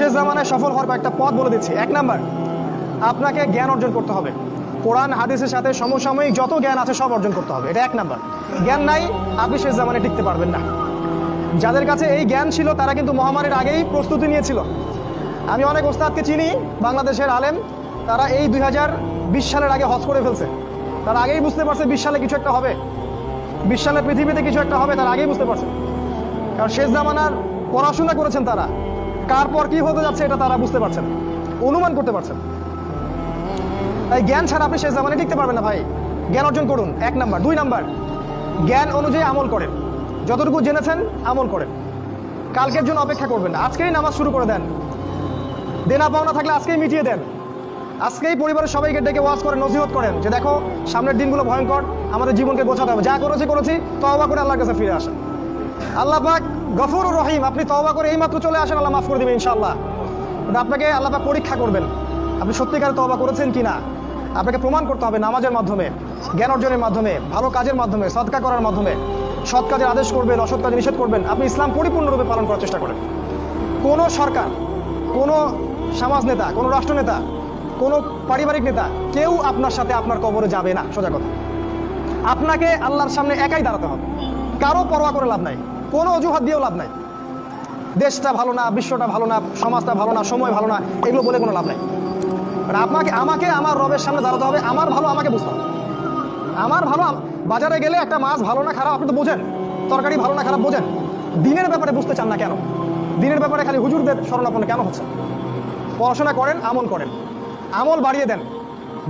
শেষ জামানায় সফল হওয়ার কয়েকটা পথ বলে দিচ্ছি। এক নাম্বার, আপনাকে জ্ঞান অর্জন করতে হবে। কোরআন, হাদিসের সাথে সমসাময়িক যত জ্ঞান আছে সব অর্জন করতে হবে। এটা এক নাম্বার। জ্ঞান নাই, আপনি শেষ জামানায় টিকতে পারবেন না। যাদের কাছে এই জ্ঞান ছিল, তারা কিন্তু মহামারীর আগেই প্রস্তুতি নিয়েছিল। আমি অনেক ওস্তাদকে চিনি, বাংলাদেশের আলেম। তারা এই দুই হাজার বিশ সালের আগে হজ করে ফেলছে। তারা আগেই বুঝতে পারছে বিশ সালে কিছু একটা হবে। বিশ সালে পৃথিবীতে কিছু একটা হবে, তারা আগেই বুঝতে পারছে। কারণ শেষ জামানার পড়াশোনা করেছেন তারা। কার পর কি হতে যাচ্ছে এটা তারা বুঝতে পারছেন অনুমান করতে পারছেন তাই জ্ঞান ছাড়া আপনি শেষ জামানে টিকতে পারবেন না ভাই। জ্ঞান অর্জন করুন, এক নাম্বার। দুই নাম্বার, জ্ঞান অনুযায়ী আমল করেন। যতটুকু জেনেছেন, আমল করেন। কালকের জন্য অপেক্ষা করবেন আজকেই নামাজ শুরু করে দেন। দেনা পাওনা থাকলে আজকেই মিটিয়ে দেন। আজকেই পরিবারের সবাইকে ডেকে ওয়াজ করেন নজিহত করেন যে দেখো, সামনের দিনগুলো ভয়ঙ্কর, আমাদের জীবনকে গোছাতে হবে। যা করেছি করেছি, তওবা করে আল্লাহর কাছে ফিরে আসেন। আল্লাহ পাক গফুর রহিম, আপনি তওবা করে এইমাত্র চলে আসেন, আল্লাহ মাফ করে দেবেন ইনশাআল্লাহ। কিন্তু আপনাকে আল্লাহ পাক পরীক্ষা করবেন, আপনি সত্যিকার তওবা করেছেন কিনা। আপনাকে প্রমাণ করতে হবে নামাজের মাধ্যমে, জ্ঞান অর্জনের মাধ্যমে, ভালো কাজের মাধ্যমে, সৎকা করার মাধ্যমে। সৎ কাজের আদেশ করবেন, অসৎ কাজে নিষেধ করবেন, আপনি ইসলাম পরিপূর্ণরূপে পালন করার চেষ্টা করেন। কোনো সরকার, কোনো সমাজ নেতা, কোনো রাষ্ট্রনেতা কোনো পারিবারিক নেতা, কেউ আপনার সাথে আপনার কবরে যাবে না, সোজা কথা। আপনাকে আল্লাহর সামনে একাই দাঁড়াতে হবে। কারও পরোয়া করে লাভ নাই। কোনো অজুহাত দিয়েও লাভ নাই। দেশটা ভালো না, বিশ্বটা ভালো না, সমাজটা ভালো না, সময় ভালো না, এগুলো বলে কোনো লাভ নাই। আপনাকে, আমাকে আমার রবের সামনে দাঁড়াতে হবে, আমার ভালো আমাকে বুঝতে হবে। আমার ভালো বাজারে গেলে একটা মাছ ভালো না, খারাপ, আপনি তো বোঝেন। তরকারি ভালো না, খারাপ, বোঝেন। দিনের ব্যাপারে বুঝতে চান না কেন? দিনের ব্যাপারে খালি হুজুরদের স্মরণাপন্ন কেন হচ্ছে পড়াশোনা করেন, আমল করেন। আমল বাড়িয়ে দেন।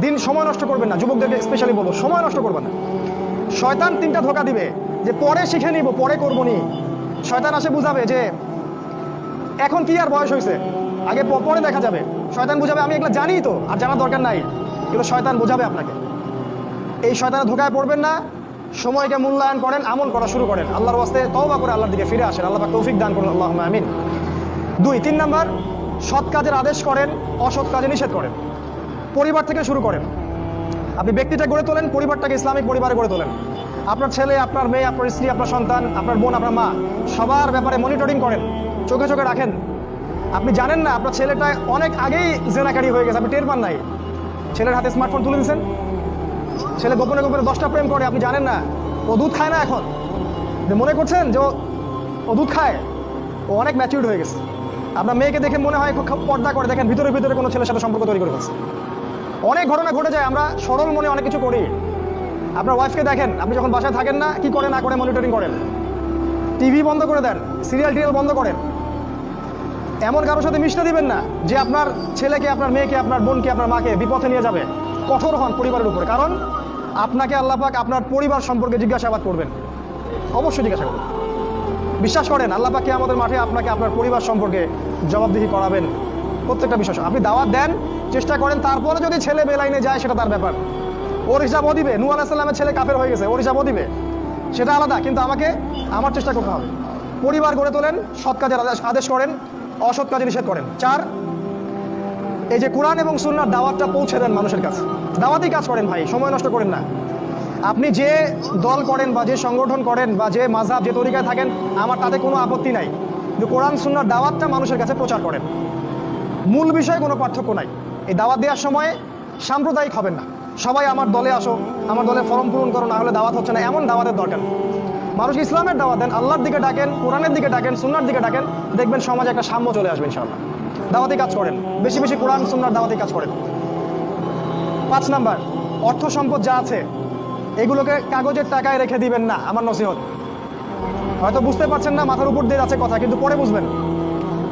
দিন সময় নষ্ট করবেন না, যুবকদেরকে স্পেশালি বলব, সময় নষ্ট করবেন না। শয়তান তিনটা ধোকা দিবে। যে পরে শিখে নিব, পরে করব নি। শয়তান আসে বুঝাবে যে, এখন কি আর বয়স হয়েছে? আগে পরে দেখা যাবে। শয়তান বুঝাবে, আমি এগুলো জানি তো, আর জানার দরকার নাই। এগুলো শয়তান বোঝাবে আপনাকে। এই শয়তানের ধোকায় পড়বেন না, সময়কে মূল্যায়ন করেন, আমল করা শুরু করেন। আল্লাহর ওয়াস্তে তওবা করে আল্লাহর দিকে ফিরে আসেন। আল্লাহ তৌফিক দান করুন আল্লাহ আমিন। দুই, তিন নাম্বার, সৎ কাজের আদেশ করেন, অসৎ কাজে নিষেধ করেন। পরিবার থেকে শুরু করেন। আপনি ব্যক্তিটা গড়ে তোলেন, পরিবারটাকে ইসলামিক পরিবারে গড়ে তোলেন। আপনার ছেলে, আপনার মেয়ে, আপনার স্ত্রী, আপনার সন্তান, আপনার বোন, আপনার মা, সবার ব্যাপারে মনিটরিং করেন, চোখে চোখে রাখেন। আপনি জানেন না, আপনার ছেলেটা অনেক আগেই জেনাকারি হয়ে গেছে, আপনি টের পান নাই। ছেলের হাতে স্মার্টফোন তুলে দিয়েছেন। ছেলে গোপনে গোপনে দশটা প্রেম করে, আপনি জানেন না, ও দুধ খায় না এখন। মনে করছেন যে ও- দুধ খায়? ও অনেক ম্যাচিউর্ড হয়ে গেছে। আপনার মেয়েকে দেখে মনে হয় খুব পর্দা করে, দেখেন ভিতরে ভিতরে কোনো ছেলের সাথে সম্পর্ক তৈরি করে ফেলছে। অনেক ঘটনা ঘটে যায়, আমরা সরল মনে অনেক কিছু করি। আপনার ওয়াইফকে দেখেন, আপনি যখন বাসায় থাকেন না, কি করে না করে মনিটরিং করেন। টিভি বন্ধ করে দেন সিরিয়াল টিরিয়াল বন্ধ করেন। এমন কারোর সাথে মিশতে দিবেন না, যে আপনার ছেলেকে, আপনার মেয়েকে, আপনার বোনকে, আপনার মাকে বিপথে নিয়ে যাবে। কঠোর হন পরিবারের উপরে, কারণ আপনাকে আল্লাহ পাক আপনার পরিবার সম্পর্কে জিজ্ঞাসাবাদ করবেন। অবশ্যই জিজ্ঞাসা করবেন। বিশ্বাস করেন, আল্লাহ পাক আমাদের মাঠে আপনাকে আপনার পরিবার সম্পর্কে জবাবদিহি করাবেন। প্রত্যেকটা বিশ্বাস। আপনি দাওয়াত দেন, চেষ্টা করেন, তারপরে যদি ছেলে বেলাইনে যায়, সেটা তার ব্যাপার। ওর হিসাব ও দিবে নু আলাহিসাল্লামের ছেলে কাফের হয়ে গেছে, ওর হিসাব ও দিবে। সেটা আলাদা, কিন্তু আমাকে আমার চেষ্টা করতে হবে। পরিবার গড়ে তোলেন, সৎ কাজের আদেশ করেন, অসৎ কাজে নিষেধ করেন। চার, এই যে কোরআন এবং সুন্নার দাওয়াতটা পৌঁছে দেন মানুষের কাছে। দাওয়াতই কাজ করেন ভাই, সময় নষ্ট করেন না। আপনি যে দল করেন বা যে সংগঠন করেন বা যে মাঝাব যে তরিকায় থাকেন, আমার তাতে কোনো আপত্তি নাই। কিন্তু কোরআন, সুন্নার দাওয়াতটা মানুষের কাছে প্রচার করেন। মূল বিষয়ে কোনো পার্থক্য নাই। এই দাওয়াত দেওয়ার সময় সাম্প্রদায়িক হবেন না। সবাই আমার দলে আসো, আমার দলে ফর্ম পূরণ করো, না হলে দাওয়াত হচ্ছে না। এমন দাওয়াতের দরকার মানুষ ইসলামের দাওয়াত দেন, আল্লাহর দিকে ডাকেন, কোরআনের দিকে ডাকেন সুন্নার দিকে ডাকেন, দেখবেন সমাজে একটা সাম্য চলে আসবে ইনশাআল্লাহ। দাওয়াতি কাজ করেন। বেশি বেশি কোরআন সুন্নার দাওয়াতি কাজ করেন। পাঁচ নাম্বার, অর্থ সম্পদ যা আছে, এগুলোকে কাগজের টাকায় রেখে দিবেন না, আমার নসিহত। হয়তো বুঝতে পারছেন না, মাথার উপর দিয়ে আছে কথা, কিন্তু পরে বুঝবেন।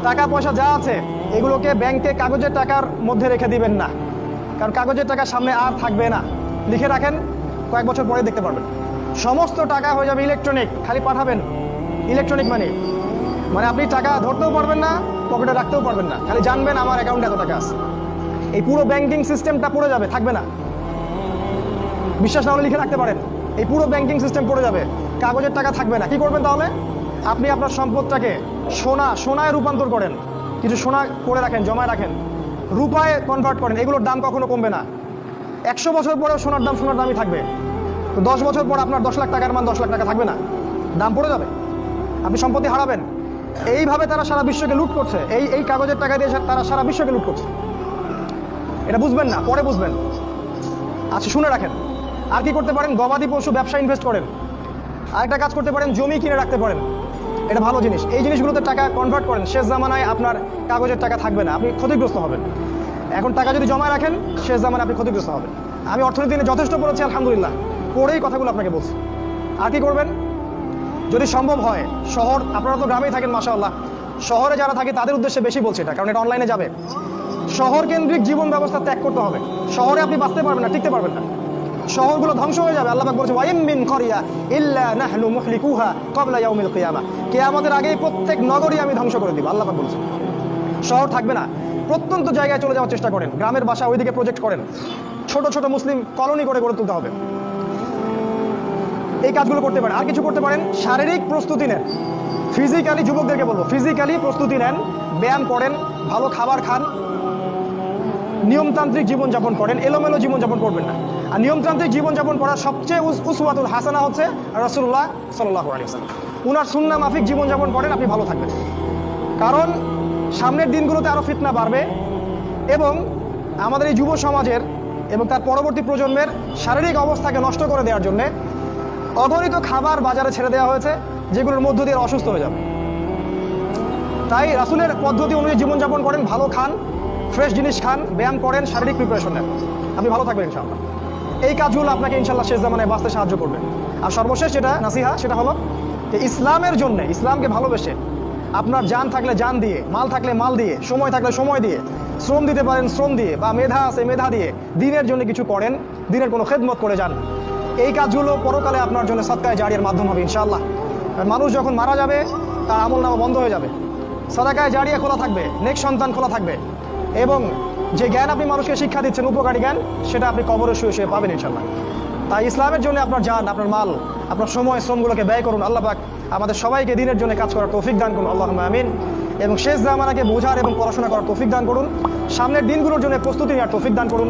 টাকা পয়সা যা আছে, এগুলোকে ব্যাংকে কাগজের টাকার মধ্যে রেখে দিবেন না। কারণ কাগজের টাকা সামনে আর থাকবে না। লিখে রাখেন, কয়েক বছর পরে দেখতে পারবেন। সমস্ত টাকা হয়ে যাবে ইলেকট্রনিক খালি পাঠাবেন। ইলেকট্রনিক মানি মানে আপনি টাকা ধরতেও পারবেন না, পকেটে রাখতেও পারবেন না। খালি জানবেন আমার অ্যাকাউন্টে এত টাকা আছে। এই পুরো ব্যাংকিং সিস্টেমটা পড়ে যাবে, থাকবে না। বিশ্বাস না হলে লিখে রাখতে পারেন। এই পুরো ব্যাংকিং সিস্টেম পড়ে যাবে। কাগজের টাকা থাকবে না। কি করবেন তাহলে? আপনি আপনার সম্পদটাকে সোনা, সোনায় রূপান্তর করেন। কিছু সোনা করে রাখেন, জমায় রাখেন। রূপায় কনভার্ট করেন, এগুলোর দাম কখনো কমবে না। একশো বছর পরে সোনার দাম, সোনার দামই থাকবে। তো দশ বছর পর আপনার দশ লাখ টাকার মান, দশ লাখ টাকা থাকবে না। দাম পড়ে যাবে। আপনি সম্পত্তি হারাবেন। এইভাবে তারা সারা বিশ্বকে লুট করছে। এই এই কাগজের টাকা দিয়ে তারা সারা বিশ্বকে লুট করছে। এটা বুঝবেন না, পরে বুঝবেন। আচ্ছা শুনে রাখেন। আর কি করতে পারেন? গবাদি পশু ব্যবসা ইনভেস্ট করেন। আরেকটা কাজ করতে পারেন, জমি কিনে রাখতে পারেন। এটা ভালো জিনিস। এই জিনিসগুলোতে টাকা কনভার্ট করেন। শেষ জামানায় আপনার কাগজের টাকা থাকবে না। আপনি ক্ষতিগ্রস্ত হবেন। এখন টাকা যদি জমা রাখেন, শেষ জামানায় আপনি ক্ষতিগ্রস্ত হবেন। আমি অর্থনীতি নিয়ে যথেষ্ট পড়েছি, আলহামদুলিল্লাহ। পড়েই কথাগুলো আপনাকে বলছি। আর কি করবেন? যদি সম্ভব হয়, শহর, আপনারা তো গ্রামেই থাকেন, মাশাআল্লাহ। শহরে যারা থাকে, তাদের উদ্দেশ্যে বেশি বলছি এটা, কারণ এটা অনলাইনে যাবে। শহর কেন্দ্রিক জীবন ব্যবস্থা ত্যাগ করতে হবে। শহরে আপনি বাঁচতে পারবেন না, টিকতে পারবেন না। শহরগুলো ধ্বংস হয়ে যাবে। আল্লাহ বলেছে ওয়াইম মিন করিয়া ইল্লা নাহনু মুহলিকুহা ক্বাবলা ইয়াউমিল কিয়ামা। আগেই প্রত্যেক নগরী আমি ধ্বংস করে দিব, আল্লাহ বলেছে শহর থাকবে না, প্রত্যন্ত জায়গায় চলে যাওয়ার চেষ্টা করেন, গ্রামের বাসা ওইদিকে প্রজেক্ট করেন। ছোট ছোট মুসলিম কলোনি করে গড়ে তুলতে হবে। এই কাজগুলো করতে পারেন। আর কিছু করতে পারেন, শারীরিক প্রস্তুতি নেন। ফিজিক্যালি যুবকদেরকে বলব ফিজিক্যালি প্রস্তুতি নেন, ব্যায়াম করেন, ভালো খাবার খান নিয়মতান্ত্রিক জীবনযাপন করেন, এলোমেলো জীবনযাপন করবেন না। আর নিয়মতান্ত্রিক জীবনযাপন করার সবচেয়ে উস- উসওয়াতুল হাসানা হচ্ছে রসুল্লাহ সাল্লাহ আলিয়াল্লাম উনার সুন্না মাফিক জীবনযাপন করেন, আপনি ভালো থাকবেন। কারণ সামনের দিনগুলোতে আরও ফিতনা বাড়বে এবং আমাদের এই যুব সমাজের এবং তার পরবর্তী প্রজন্মের শারীরিক অবস্থাকে নষ্ট করে দেওয়ার জন্যে অগণিত খাবার বাজারে ছেড়ে দেওয়া হয়েছে, যেগুলোর মধ্য দিয়ে অসুস্থ হয়ে যাবে। তাই রাসুলের পদ্ধতি অনুযায়ী জীবনযাপন করেন, ভালো খান ফ্রেশ জিনিস খান, ব্যায়াম করেন, শারীরিক প্রিপারেশন নেন। আপনি ভালো থাকবেন ইনশাআল্লাহ। এই কাজগুলো আপনাকে ইনশাল্লাহ শেষ জামানায় বাঁচতে সাহায্য করবে। আর সর্বশেষ যেটা, নাসিহা, সেটা হলো যে ইসলামের জন্য, ইসলামকে ভালোবেসে আপনার জান থাকলে জান দিয়ে, মাল থাকলে মাল দিয়ে, সময় থাকলে সময় দিয়ে, শ্রম দিতে পারেন শ্রম দিয়ে বা মেধা আছে মেধা দিয়ে দিনের জন্য কিছু করেন, দিনের কোনো খেদমত করে যান। এই কাজগুলো পরকালে আপনার জন্য সৎকায় জারিয়ার মাধ্যম হবে ইনশাআল্লাহ। মানুষ যখন মারা যাবে, তার আমল নামা বন্ধ হয়ে যাবে। সাদাকায় জারিয়া খোলা থাকবে নেক্সট সন্তান খোলা থাকবে। এবং যে জ্ঞান আপনি মানুষকে শিক্ষা দিচ্ছেন, উপকারী জ্ঞান, সেটা আপনি কবরে শুয়ে শুয়ে পাবেন ইনশাল্লাহ তাই ইসলামের জন্য আপনার যান আপনার মাল, আপনার সময়, শ্রমগুলোকে ব্যয় করুন, আল্লাহ পাক আমাদের সবাইকে দিনের জন্য কাজ করার তৌফিক দান করুন আল্লাহ আমিন। এবং শেষ জামানাকে বোঝার এবং পড়াশোনা করার তৌফিক দান করুন। সামনের দিনগুলোর জন্য প্রস্তুতি নেওয়ার তৌফিক দান করুন।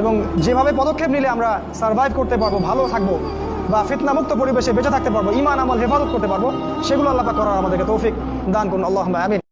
এবং যেভাবে পদক্ষেপ নিলে আমরা সার্ভাইভ করতে পারব, ভালো থাকব বা ফিতনামুক্ত পরিবেশে বেঁচে থাকতে পারব ইমান আমল হেফাজত করতে পারব, সেগুলো আল্লাহ করার আমাদেরকে তৌফিক দান করুন আল্লাহ আমিন।